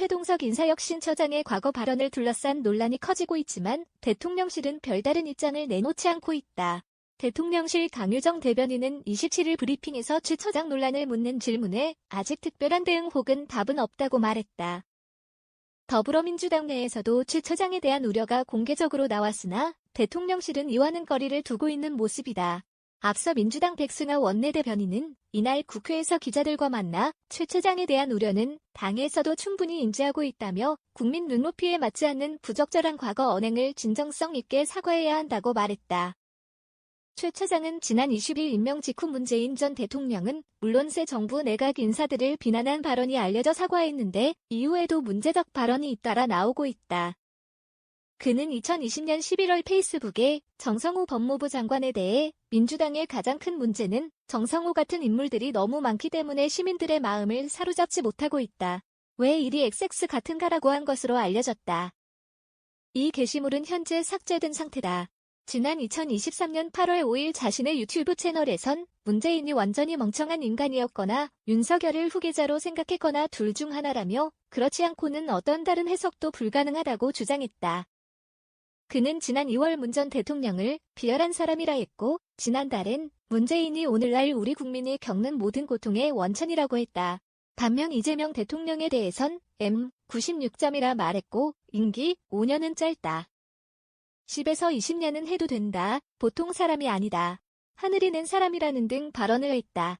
최동석 인사혁신처장의 과거 발언을 둘러싼 논란이 커지고 있지만 대통령실은 별다른 입장을 내놓지 않고 있다. 대통령실 강유정 대변인은 27일 브리핑에서 최 처장 논란을 묻는 질문에 아직 특별한 대응 혹은 답은 없다고 말했다. 더불어민주당 내에서도 최 처장에 대한 우려가 공개적으로 나왔으나 대통령실은 이와는 거리를 두고 있는 모습이다. 앞서 민주당 백승하 원내대변인은 이날 국회에서 기자들과 만나 최 처장에 대한 우려는 당에서도 충분히 인지하고 있다며 국민 눈높이에 맞지 않는 부적절한 과거 언행을 진정성 있게 사과해야 한다고 말했다. 최 처장은 지난 20일 임명 직후 문재인 전 대통령은 물론 새 정부 내각 인사들을 비난한 발언이 알려져 사과했는데 이후에도 문제적 발언이 잇따라 나오고 있다. 그는 2020년 11월 페이스북에 정성호 법무부 장관에 대해 민주당의 가장 큰 문제는 정성호 같은 인물들이 너무 많기 때문에 시민들의 마음을 사로잡지 못하고 있다. 왜 일이 XX 같은가라고 한 것으로 알려졌다. 이 게시물은 현재 삭제된 상태다. 지난 2023년 8월 5일 자신의 유튜브 채널에선 문재인이 완전히 멍청한 인간이었거나 윤석열을 후계자로 생각했거나 둘 중 하나라며 그렇지 않고는 어떤 다른 해석도 불가능하다고 주장했다. 그는 지난 2월 문 전 대통령을 비열한 사람이라 했고 지난달엔 문재인이 오늘날 우리 국민이 겪는 모든 고통의 원천이라고 했다. 반면 이재명 대통령에 대해선 M96점이라 말했고 임기 5년은 짧다. 10에서 20년은 해도 된다. 보통 사람이 아니다. 하늘이 낸 사람이라는 등 발언을 했다.